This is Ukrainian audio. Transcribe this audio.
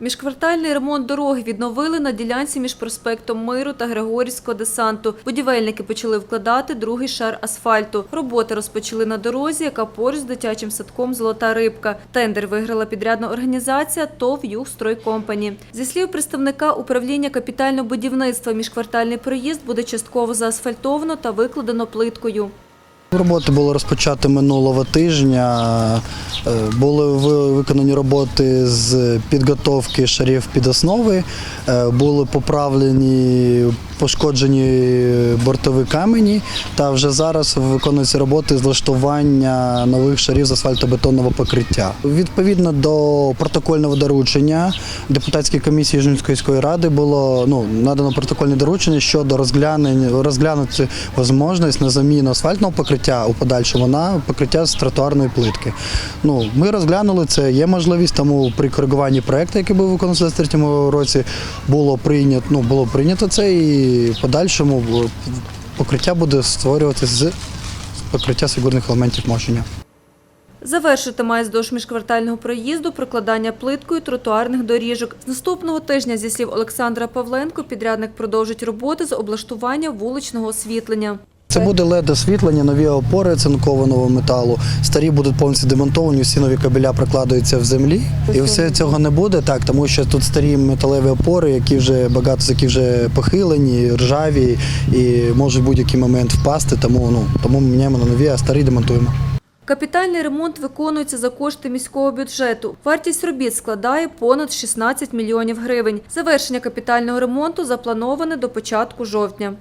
Міжквартальний ремонт дороги відновили на ділянці між проспектом Миру та Григорівського десанту. Будівельники почали вкладати другий шар асфальту. Роботи розпочали на дорозі, яка поруч з дитячим садком Золота рибка. Тендер виграла підрядна організація ТОВ «Югстройкомпані». Зі слів представника управління капітального будівництва, міжквартальний проїзд буде частково заасфальтовано та викладено плиткою. Роботи було розпочато минулого тижня. Е, Були виконані роботи з підготовки шарів під основи, е, були поправлені пошкоджені бортові камені, та вже зараз виконуються роботи з влаштування нових шарів з асфальтобетонного покриття. Відповідно до протокольного доручення депутатської комісії Жінської ради було ну, надано протокольне доручення щодо розглянути можливість на заміну асфальтного покриття у подальшому на покриття з тротуарної плитки. Ну, ми розглянули це, є можливість, тому при коригуванні проекту, який був виконаний у 2023 році, було прийнято, ну, було прийнято це і в подальшому покриття буде створюватися з покриття фігурних елементів мощення. Завершити має здовж міжквартального проїзду прокладання плиткою тротуарних доріжок. З наступного тижня, зі слів Олександра Павленко, підрядник продовжить роботи з облаштування вуличного освітлення. Це буде led освітлення, нові опори цинкованого металу. Старі будуть повністю демонтовані, всі нові кабеля прокладаються в землі. І все цього не буде так, тому що тут старі металеві опори, які вже багато з яких вже похилені, ржаві і можуть в будь-який момент впасти. Тому ну тому ми міняємо на нові, а старі демонтуємо. Капітальний ремонт виконується за кошти міського бюджету. Вартість робіт складає понад 16 мільйонів гривень. Завершення капітального ремонту заплановане до початку жовтня.